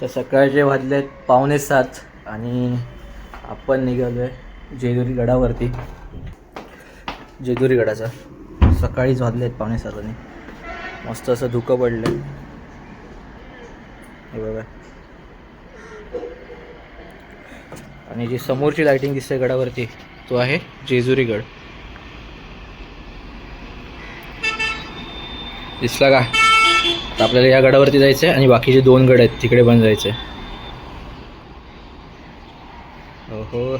तर सकाळचे वाजलेत पावणे सात आणि आपण निघालो आहे जेजुरी गडावरती. जेजुरी गडाचा. सकाळीच वाजलेत पावणे सात आणि. मस्त असं धुकं पडलं हे बघा. आणि जी समोरची लायटिंग दिसते गडावरती तो आहे जेजुरी गड. दिसला का? आता आपल्याला या गडावरती जायचं आहे आणि बाकीचे दोन गड आहेत तिकडे पण जायचं आहे. हो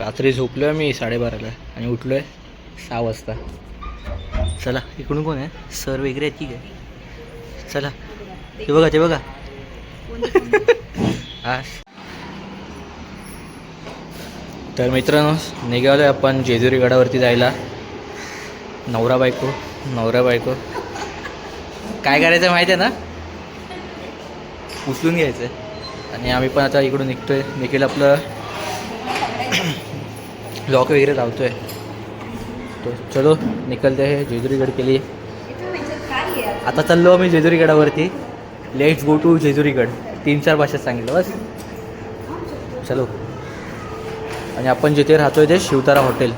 रात्री झोपलो मी साडेबाराला आणि उठलो आहे सहा वाजता. चला इकडून कोण आहे? सर वगैरे आहेत की काय? चला. ते बघा ते बघा. हा. तर मित्रांनो निघालो आपण जेजुरी गडावरती जायला. नवरा बायको नवरा बायको. काय करायचं माहिती आहे ना? उचलून घ्यायचं. आणि आम्ही पण आता इकडून निघतोय. निखिल आपलं लॉक वगैरे लावतोय. तो चलो निकलते हे जेजुरीगड केली. आता चाललो आम्ही जेजुरीगडावरती. Let's go to जेजुरीगड. तीन चार भाषेत सांगितलं बस. चलो. आणि आपण जिथे राहतोय ते शिवतारा हॉटेल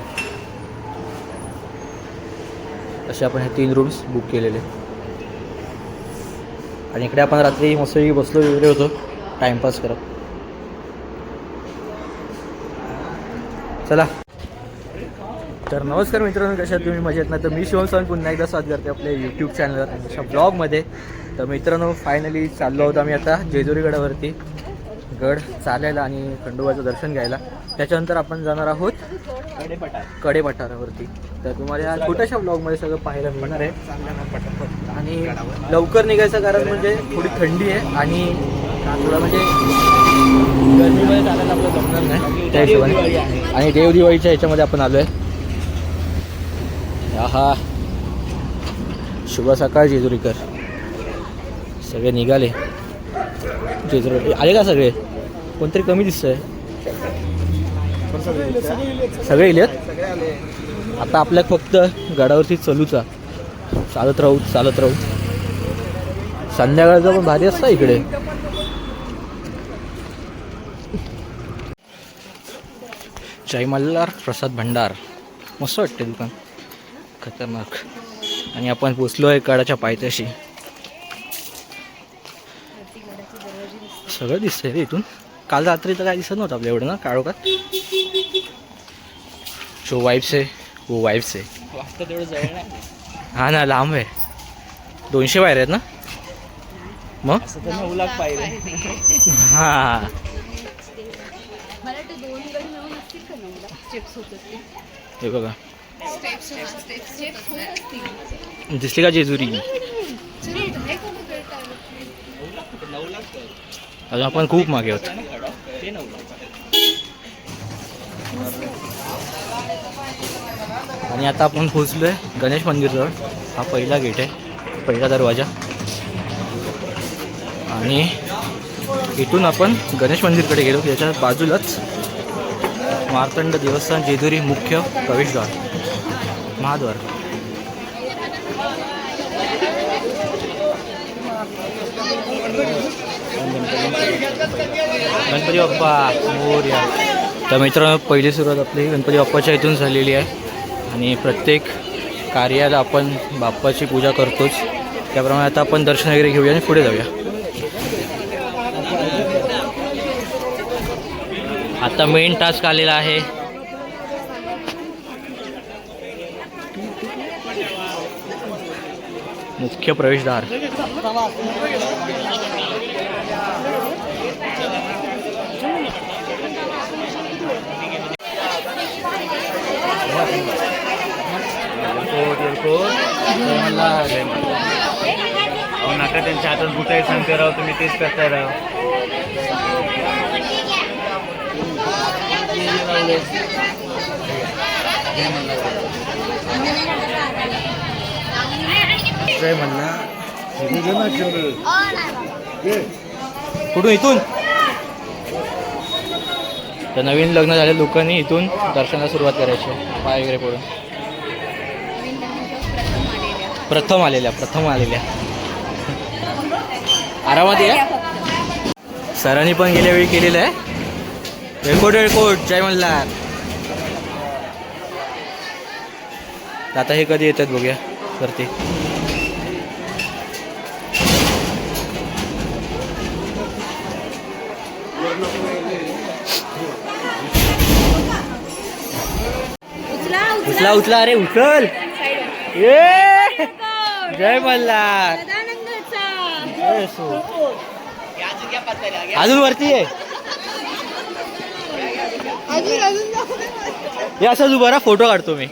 असे आपण हे तीन रूम्स बुक केलेले. आणि इकडे आपण रात्री मस्त बसलो वगैरे होतो. टाइमपास करत. चला. तर नमस्कार मित्रांनो कशा तुम्ही मजेत ना? तर मी शिवम सावंत पुन्हा एकदा स्वागत करते आपल्या यूट्यूब चॅनलवर आणि अशा ब्लॉगमध्ये तर मित्रांनो फायनली चाललो आहोत आम्ही आता जेजुरी गडावरती गड चालायला आणि खंडोबाचं दर्शन घ्यायला. त्याच्यानंतर आपण जाणार आहोत कडे पठारावरती तर तुम्हाला या छोट्याशा ब्लॉगमध्ये सगळं पाहायला मिळणार आहे. आणि लवकर निघायचं कारण म्हणजे थोडी थंडी आहे आणि थोडं म्हणजे गर्मीमध्ये चालायला आपलं जमणार नाही. त्या हिशोबाने आणि देव दिवाळीच्या ह्याच्यामध्ये आपण आलो आहे. हा शुभ सकाळ जेजुरीकर. सगळे निघाले. जेजुरी आले का सगळे? कोणतरी कमी दिसतंय. सगळे इलेत आता आपल्या फक्त गडावरती चलूचा. चालत राहू चालत राहू. संध्याकाळचं पण भारी असतं इकडे. जय मल्हार प्रसाद भंडार. मस्त वाटते दुकान. खतरनाक. आणि आपण पोचलो आहे गडाच्या पायथ्याशी. सगळं दिसतंय रे इथून. काल रात्री तर काय दिसत नव्हतं आपल्या एवढं ना काळोखात? जो वाईफ्स आहे हो वाईफ्स आहे. हा ना लांब आहे. दोनशे बाहेर आहेत ना? मग? हा. मला वाटतं दोन गड मिळून असतील का नऊला स्टेप्स होत असतील. हे बघा. दिसली का जेजुरी? अजून आपण खूप मागे आहोत. आणि आता आपण पोहोचलोय गणेश मंदिरजवळ. हा पहिला गेट आहे पहिला दरवाजा. आणि इथून आपण गणेश मंदिरकडे गेलो त्याच्या बाजूलाच मार्तंड देवस्थान जेजुरी मुख्य प्रवेशद्वार महाद्वार. गणपती बाप्पा मोर्या. तर मित्रांनो पहिली सुरुवात आपली गणपती बाप्पाच्या इथून झालेली आहे. आणि प्रत्येक कार्याला आपण बाप्पाची पूजा करतोच. त्याप्रमाणे आता आपण दर्शन वगैरे घेऊया आणि पुढे जाऊया. आता मेन टास्क आलेला आहे मुख्य प्रवेशद्वार अहो नका त्यांच्या हातात बुटाय सांगते राव तुम्ही तेच करताय राव जय म्हणला कुठून? इथून? तर नवीन लग्न झालेल्या लोकांनी इथून दर्शनाला सुरुवात करायची. पाय वगैरे पडून. प्रथम आलेल्या प्रथम आलेल्या. आरामात या. सरांनी पण गेल्या वेळी केलेलं आहे. रेकोट रेकोट जय मल्हार. आता हे कधी येतात बघूया वरती. उचला उचला अरे उचल ये जय मल्हार. जय अजून वरती आहे हे असंच उभं राहा फोटो काढतो मी.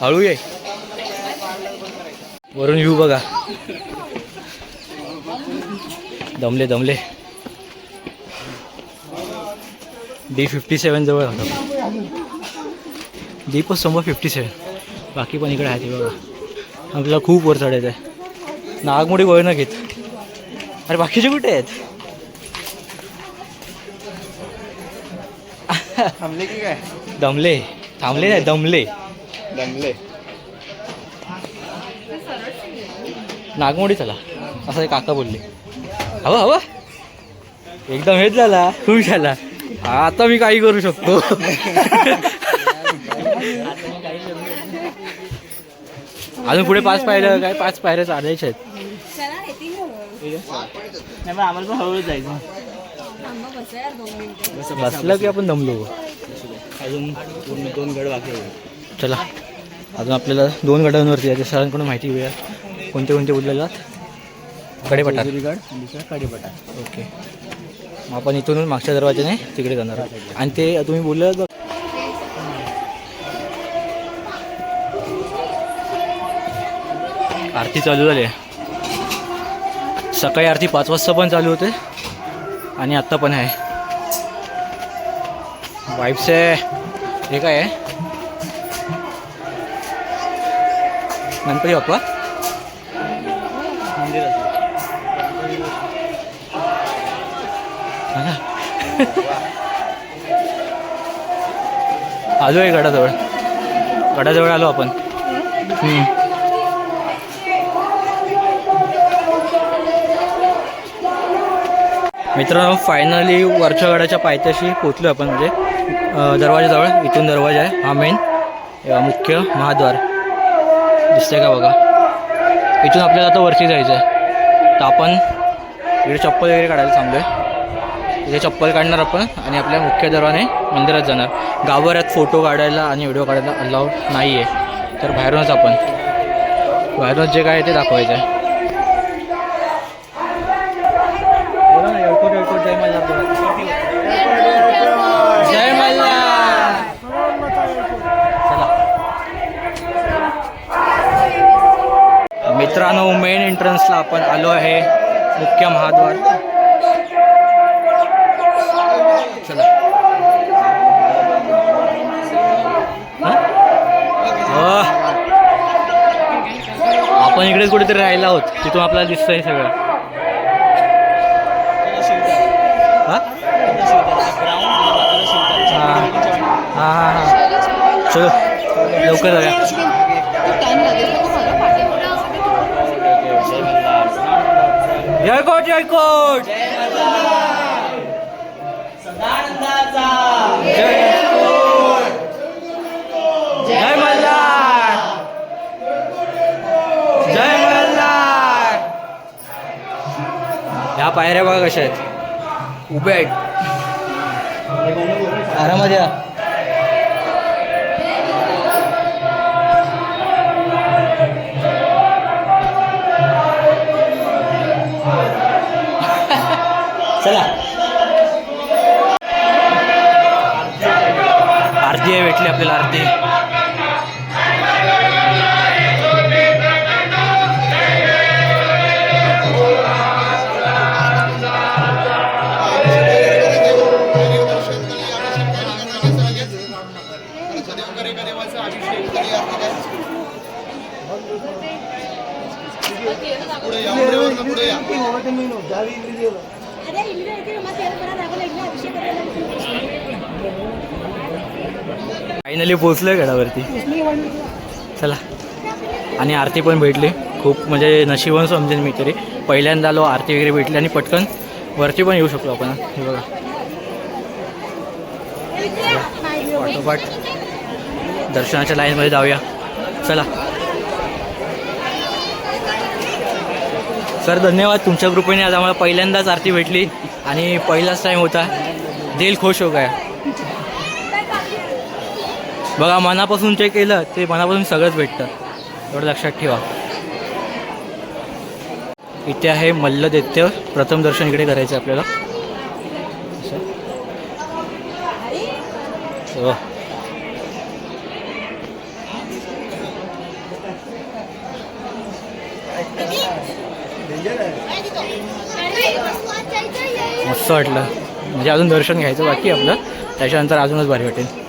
हळू ये. वरून येऊ बघा. दमले दमले. डी फिफ्टी सेवन जवळ होता. दीप समोर फिफ्टी सेवन. बाकी पण इकडे आहे ते बघा. आपल्याला खूप वर चढायचं आहे. नागमोडी वळ न घेत. अरे बाकीचे कुठे आहेत? थांबले की काय? दमले. थांबले नाही दमले. दमले. नागमोडी चला. असं एक काका बोलले. हवा हवा. एकदम हेच झाला खुश झाला. आता मी काही करू शकतो. अजून पुढे पाच पायऱ्या काय पाच पायऱ्या चालायच्या आहेत. आम्हाला पण हळूहळू जायचं. थांबा बसा यार दोन मिनिटं. बसलं की आपण दमलो. अजून दोन दोन गड बाकी चला. अजून आपल्याला दोन गडांवरती आहे. सरांकडून माहिती घेऊया. कोणते कोणते बोललेला कडेपठार गड दुसरा कडेपटा ओके. मग आपण इथून मागच्या दरवाजाने तिकडे जाणार आहोत. आणि ते तुम्ही बोललं बघ आरती चालू झाली आहे. सकाळी आरती पाच वाजता पण चालू होते आणि आत्ता पण आहे. वाईफ्स आहे. हे काय आहे? गणपती बाप्पा? आलो आहे गडाजवळ. गडाजवळ आलो आपण. मित्रांनो फायनली वरच्या गडाच्या पायथ्याशी पोचलो आपण म्हणजे दरवाजाजवळ इथून दरवाजा आहे हा मेन मुख्य महाद्वार. दिसतंय का बघा? इथून आपल्याला आता वरती जायचं आहे तर आपण इकडे चप्पल वगैरे काढायला थांबलो आहे इथे चप्पल काढणार आपण आणि आपल्या मुख्य दरवाने मंदिरात जाणार. गाभाऱ्यात फोटो काढायला आणि व्हिडिओ काढायला अलाव नाही आहे तर बाहेरूनच आपण. बाहेरूनच जे काय आहे ते दाखवायचं आहे. मित्रांनो मेन एंट्रन्सला आपण आलो आहे मुख्य महाद्वार. आपण इकडेच कुठेतरी राहिला आहोत. तिथून आपल्याला दिसतंय सगळं. हा? हा हा चलो लवकर जाऊया. जयकोट जयकोट! जय मल्हार पायऱ्या बघा कशा आहेत. उभ्या आहेत. आरामात या. चला. आरती आहे भेटली आपल्याला आरती. फायनली पोचलोय गडावरती चला. आणि आरती पण भेटली. खूप म्हणजे नशिबन समजेन मी तरी. पहिल्यांदा आलो आरती वगैरे भेटली आणि पटकन वरती पण येऊ शकलो आपण. हे बघा. पाठोपाठ दर्शनाच्या लाईनमध्ये जाऊया. चला. सर धन्यवाद तुमच्या कृपेने आज आम्हाला पहिल्यांदाच आरती भेटली आणि पहिलाच टाईम होता. दिल खुश हो गया. बघा मनापासून जे केलं ते मनापासून सगळंच भेटतं. एवढं लक्षात ठेवा. इथे आहे मल्लदैत्य. प्रथम दर्शन इकडे करायचं आहे आपल्याला. हो. मस्त वाटलं. म्हणजे अजून दर्शन घ्यायचं बाकी आपलं. त्याच्यानंतर अजूनच भारी वाटेल.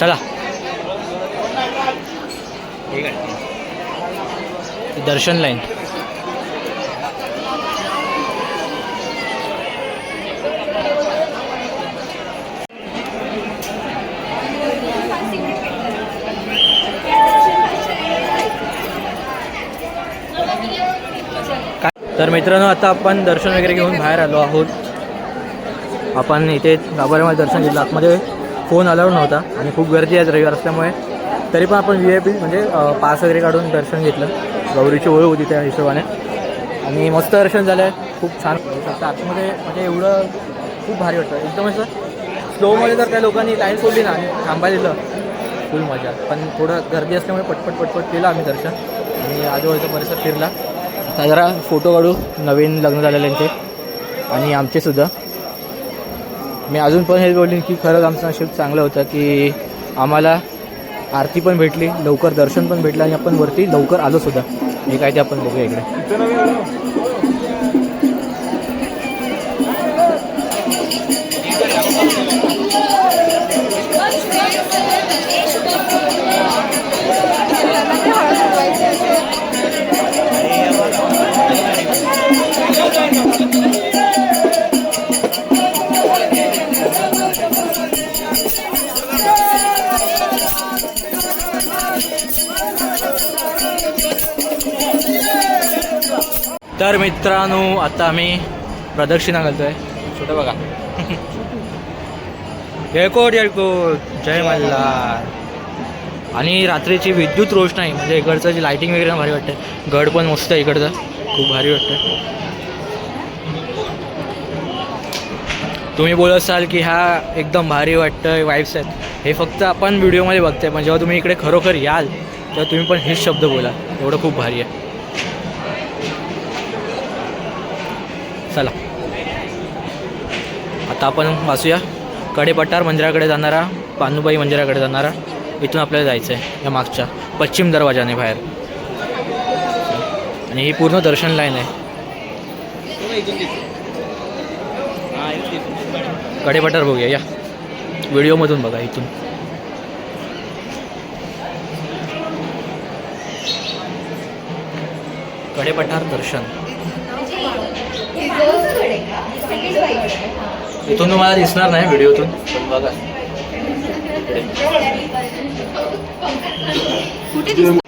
चला. दर्शन लाईन. काय- तर मित्रांनो आता आपण दर्शन वगैरे घेऊन बाहेर आलो आहोत. आपण इथे गाभाऱ्यामध्ये दर्शन घेतलं. आतमध्ये फोन अलाउड नव्हता आणि खूप गर्दी आहेत रविवार असल्यामुळे. तरी पण आपण व्ही आय पी म्हणजे पास वगैरे काढून दर्शन घेतलं. गौरीची ओळख होती त्या हिशोबाने. आणि मस्त दर्शन झालं आहे खूप छान. आता आतमध्ये म्हणजे एवढं खूप भारी वाटतं. एकदम असं स्लोमध्ये जर त्या लोकांनी लाईन सोडली ना आणि थांबा दिलं. फुल मजा. पण थोडं गर्दी असल्यामुळे पटपट पटपट केलं आम्ही दर्शन. आणि आजूबाजूचा परिसर फिरला. जरा फोटो काढू. नवीन लग्न झालेल्यांचे. आणि आमचे सुद्धा. मी अजून पण हे बोलेन की खरंच आमचं नशीब चांगलं होतं की आम्हाला आरती पण भेटली लवकर दर्शन पण भेटलं आणि आपण वरती लवकर आलो सुद्धा. हे काय ते आपण बघूया इकडे. तर मित्रांनो आता आम्ही प्रदक्षिणा घालतोय. छोटं बघा. येळकोट येळकोट जय मल्हार. आणि रात्रीची विद्युत रोषणाई म्हणजे इकडचं जी लाईटिंग वगैरे भारी वाटते गड पण मस्त आहे इकडचं. खूप भारी वाटतं तुम्ही बोलत असाल की हा एकदम भारी वाटतं वाईब्स आहेत. हे फक्त आपण व्हिडिओमध्ये बघताय पण जेव्हा तुम्ही इकडे खरोखर याल तेव्हा तुम्ही पण हेच शब्द बोला. एवढं खूप भारी आहे चला आता आपण वाचूया. कडेपठार मंदिराकडे जाणारा पानुबाई मंदिराकडे जाणारा इथून आपल्याला जायचं आहे या मागच्या पश्चिम दरवाजाने बाहेर. आणि ही पूर्ण दर्शन लाईन आहे. कडेपठार बघूया या. व्हिडिओमधून बघा इथून. कडेपठार दर्शन. इथून तुम्हाला दिसणार नाही व्हिडिओतून. पण बघा तर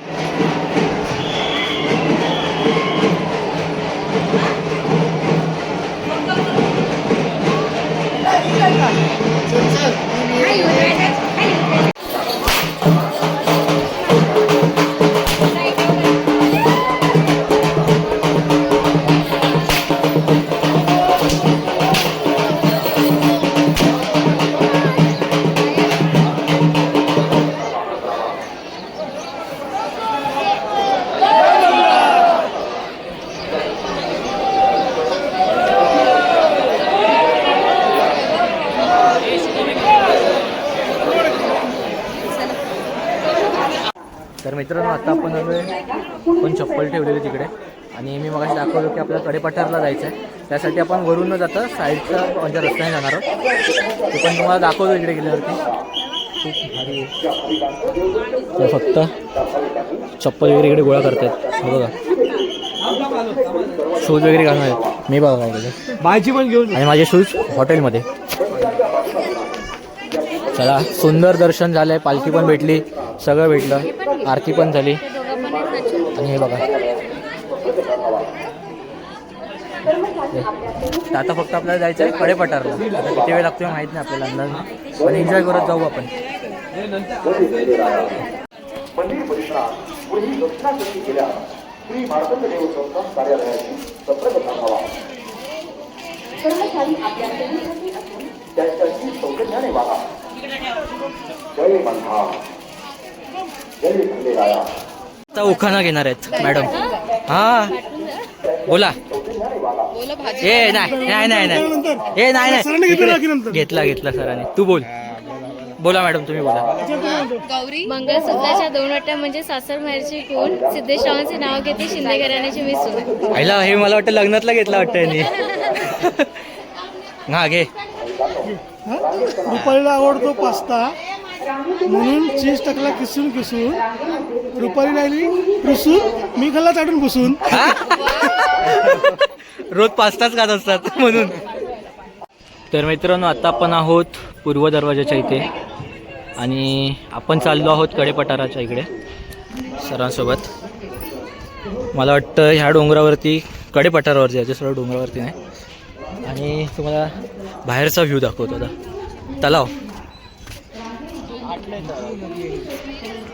त्यासाठी आपण वरून न जाता साईडच्या म्हणजे रस्त्याने जाणार आहोत. ते पण तुम्हाला दाखवतो इकडे गेल्यावरती. खूप भारी आहे. तर फक्त चप्पल वगैरे इकडे गोळा करतायत. हे बघा. शूज वगैरे घालून आहेत. मी बघा काय केलं भाजी पण घेऊन आणि माझे शूज हॉटेलमध्ये. चला सुंदर दर्शन झालंय. पालखी पण भेटली. सगळं भेटलं. आरती पण झाली. आणि हे बघा. हे. आता फक्त आपल्याला जायचं आहे कडे पठारला आता किती वेळ लागतोय माहीत नाही आपल्याला अंदाज. पण एन्जॉय करत जाऊ आपण. उखाणा घेणार आहेत मॅडम. हा. बोला. ए नाही नाही नाही नाही. ए नाही नाही. घेतला घेतला सरांनी. तू बोल. बोला मॅडम तुम्ही बोला. मंगळसूत्राच्या दोन वाट्या म्हणजे सासर माहेरची खून सिद्धेश्वरांचे नाव घेते शिंदे घराण्याची मी सून पहिला हे मला वाटतं लग्नातला घेतला वाटतं यांनी. हा घे. रुपालीला आवडतो पास्ता. म्हणून चीज टाकला किसून किसून. रुपाली राहिली रुसून मी खाल्ला चाटून पुसून हा? रोज पास्ताच खात असतात म्हणून. तर मित्रांनो आता आपण आहोत पूर्व दरवाजाच्या इथे. आणि आपण चाललो आहोत कडेपठाराच्या इकडे सरांसोबत. मला वाटतं ह्या डोंगरावरती कडेपठारावरती जायचं सरळ डोंगरावरती नाही. आणि तुम्हाला बाहेरचा व्ह्यू दाखवतो आता. तलाव.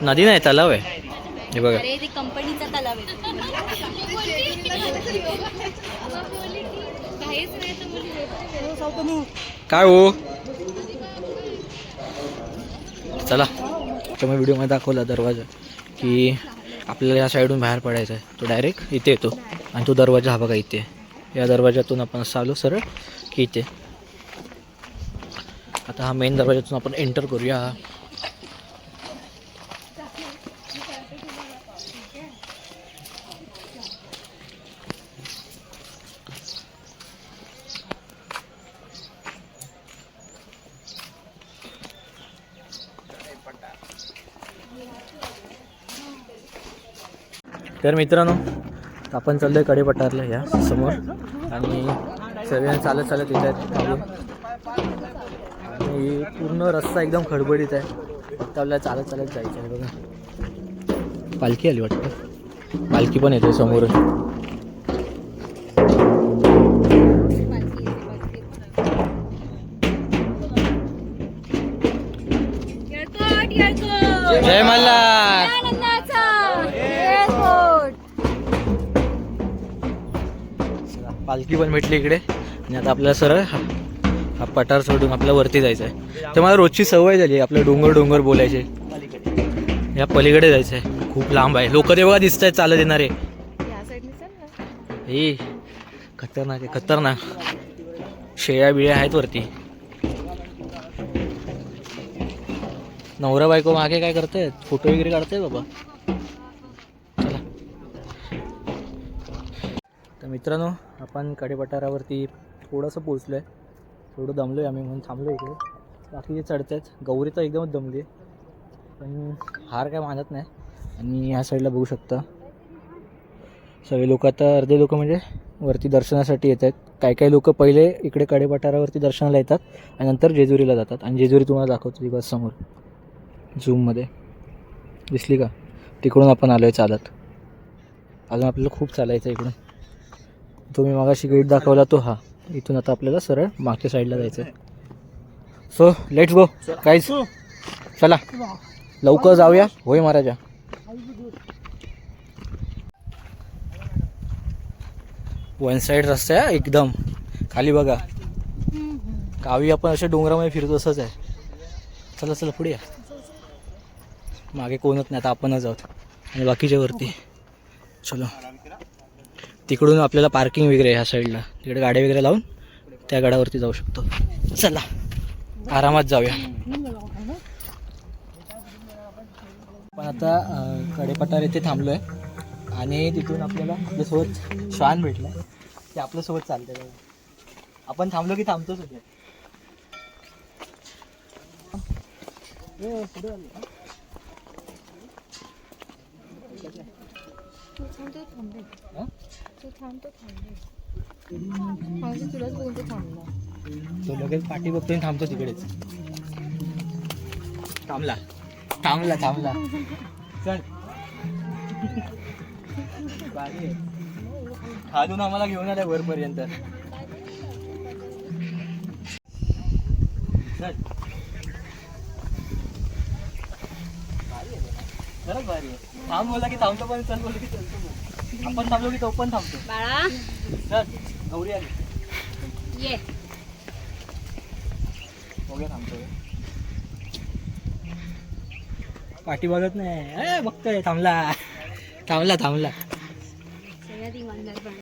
नदी नाही तलाव आहे. हे बघा. अरे ती कंपनीचा तलाव काय हो? चला. तर मी व्हिडिओमध्ये दाखवला दरवाजा की आपल्याला या साईडून बाहेर पडायचा आहे तो डायरेक्ट इथे येतो. आणि तो दरवाजा हा बघा इथे. या दरवाजातून आपण आलो सरळ की इथे. आता हा मेन दरवाजातून आपण एंटर करूया. तर मित्रांनो आपण चाललो आहे कडेपठारला या समोर. आणि सगळ्यांना चालत चालत येत आहेत आणि पूर्ण रस्ता एकदम खडबडीत आहे. फक्त आपल्याला चालत चालत जायचं आहे बघा. पालखी आली वाटतं. पालखी पण येते समोरच पालखी पण भेटली इकडे. आणि आता आपल्याला सरळ हा हा पठार सोडून आपल्याला वरती जायचं आहे तर मला रोजची सवय झाली आपल्या डोंगर डोंगर बोलायचे. या पलीकडे जायचं आहे खूप लांब आहे. लोक तेव्हा दिसत आहेत चालत येणारे. हे खतरनाक आहे खतरनाक. शेळ्या बिळ्या आहेत वरती. नवरा बायको मागे काय करतायत? फोटो वगैरे काढतायत बाबा चला तर मित्रांनो आपण कडेपठारावरती थोडंसं पोचलो आहे थोडं दमलो आहे आम्ही म्हणून थांबलो इकडे. बाकीचे चढत आहेत गौरी तर एकदमच दमली आहे पण हार काय मानत नाही. आणि ह्या साईडला बघू शकता. सगळे लोक आता अर्धे लोक म्हणजे वरती दर्शनासाठी येत आहेत. काही काही लोक पहिले इकडे कडेपठारावरती दर्शनाला येतात आणि नंतर जेजुरीला जातात. आणि जेजुरी तुम्हाला दाखवतो दिवस समोर. झूममध्ये दिसली का? तिकडून आपण आलो आहे चालत. अजून आपल्याला खूप चालायचं आहे इकडून. तुम्ही मी मागाशी गेट दाखवला तो हा. इथून आता आपल्याला सरळ मागच्या साईडला जायचं आहे सो लेट्स गो काहीच चला. लवकर जाऊया. होय महाराजा. वन साईड रस्ता आहे एकदम. खाली बघा. गावी आपण अशा डोंगरामध्ये फिरतो असंच आहे. चला चला पुढे या. मागे कोणच नाही आता आपणच आहोत. आणि बाकीच्या वरती. चलो. तिकडून आपल्याला पार्किंग वगैरे ह्या साईडला. तिकडे गाड्या वगैरे लावून त्या गाड्यावरती जाऊ शकतो. चला आरामात जाऊया. पण आता कडेपठार येथे थांबलो आहे आणि तिथून आपल्याला आपल्यासोबत श्वान भेटला. ते आपल्यासोबत चालते आपण थांबलो की थांबतोच होते. हा? तो लगेच पाठी बघतो थांबतो तिकडेच. थांबला. थांबला थांबला. चल. भारी खालून आम्हाला घेऊन आल्या वरपर्यंत. चल. भारी खरंच भारी आहे. थांब बोला की थांबतो पण चल बोलतो की चलतो आपण थांबलो की तो पण थांबतो. बाळा. चल गौरी आली. ये. बघूया थांबतो पाठी बघत नाही. बघतोय थांबला. थांबला थांबला. सगळ्यात इमानदार पण.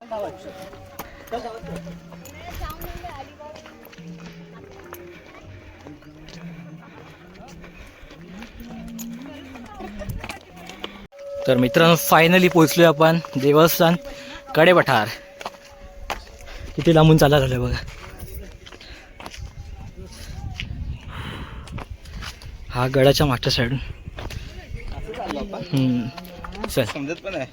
तर मित्रांनो फायनली पोचलोय आपण. देवस्थानकडे पठार किती लांबून चालला झालं बघा. हा गडाच्या मागच्या साईड चल. समजत पण आहे.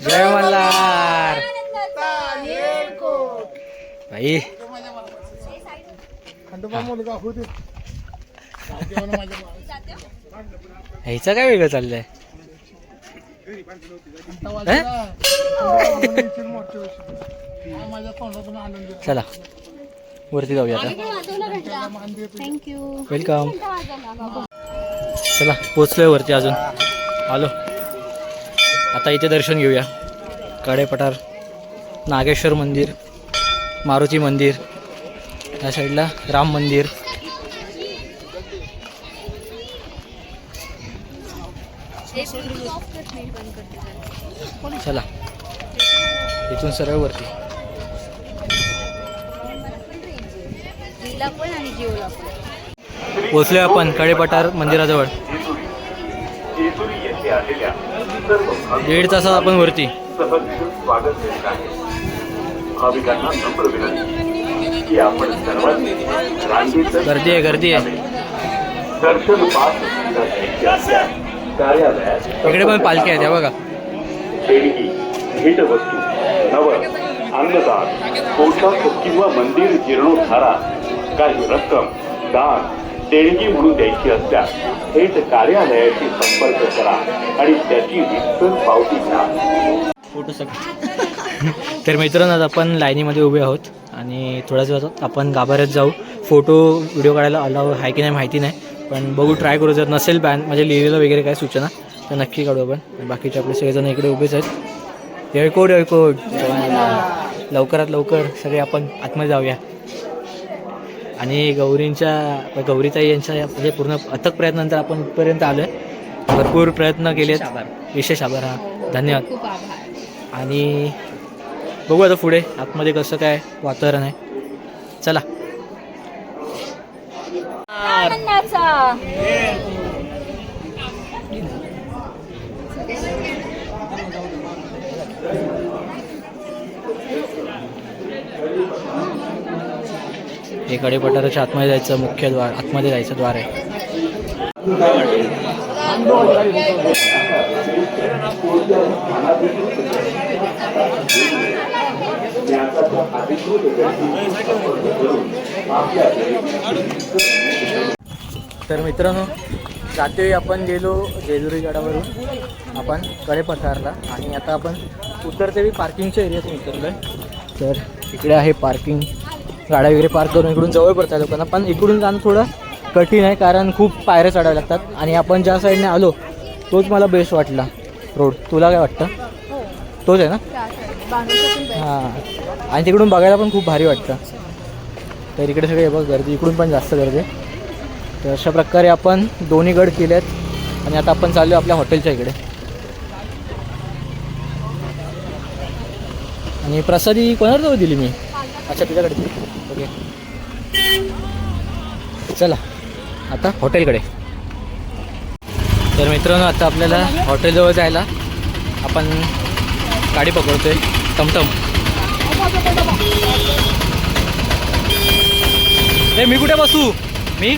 जय मल्हार भाई। ह्याचं काय वेगळं चाललंय? हं? चला. वरती जाऊया आता. थँक्यू वेलकम चला पोचलोय वरती अजून. आलो. आता इथे दर्शन घेऊया. कडे पठार नागेश्वर मंदिर. मारुती मंदिर. या साईडला राम मंदिर. चला. इथून सरळ वरती. पोचले आपण कडे पठार मंदिराजवळ. दीड तासात आपण वरती. स्वागत भाविकांना नम्र विनंती. की आपण सर्वांनी रांगेत गर्दी आहे गर्दी आहे. दर्शन पास कार्यालयात इकडे पण पालखी आहे त्या बघा. देणगी भेटवस्तू नवस अन्नदान पोशाख किंवा मंदिर जीर्णोद्धारा काही रक्कम दान देणगी म्हणून द्यायची असल्यास थेट कार्यालयाशी संपर्क करा आणि त्याची रितसर पावती घ्या. फोटो सगळं. तर मित्रांनो आता आपण लाईनीमध्ये उभे आहोत आणि थोड्याच वेळात आपण गाभाऱ्यात जाऊ. फोटो व्हिडिओ काढायला अलाव आहे की नाही माहिती नाही पण बघू ट्राय करू. जर नसेल बॅन म्हणजे लिहिलेलं वगैरे काय सूचना तर नक्की काढू आपण. बाकीचे आपले सगळेजण इकडे उभेच आहेत. येळकोट येळकोट लवकरात लवकर सगळे आपण आतमध्ये जाऊया. आणि गौरींच्या गौरीताई यांच्या म्हणजे पूर्ण अथक प्रयत्नानंतर आपण इथपर्यंत आलो आहे भरपूर प्रयत्न केलेत. विशेष आभार हा. धन्यवाद. खूप आभार. आणि बघू आता पुढे आतमध्ये कसं काय वातावरण आहे. चला. हे कडे पठाराच्या आतमध्ये जायचं मुख्य द्वार आतमध्ये जायचं द्वार आहे. तर मित्रांनो जाते आपण गेलो जेजुरी गडावरून. आपण कडे पठारला आणि आता आपण उतरते पार्किंगच्या एरियातून उतरलो आहे तर इकडे आहे पार्किंग गाड्या वगैरे पार्क करून इकडून जवळ पडतात लोकांना. पण इकडून जाणं थोडं कठीण आहे कारण खूप पायऱ्या चढाव्या लागतात. आणि आपण ज्या साईडने आलो तोच मला बेस्ट वाटला. रोड. तुला काय वाटतं? तोच आहे ना? हो. हां. आणि तिकडून बघायला पण खूप भारी वाटतं. तर इकडे सगळे बघ गर्दी. इकडून पण जास्त गर्दी. तर अशा प्रकारे आपण दोन्ही गड केले आहेत आणि आता आपण चाललो आपल्या हॉटेलच्या इकडे. आणि प्रसादी कोणावर दिली मी? अच्छा तुझ्याकडे ओके. चला आता हॉटेलकडे. तर मित्रांनो आता आपल्याला हॉटेलजवळ जायला आपण गाडी पकडतोय. टमटम ए मी कुठे बसू मी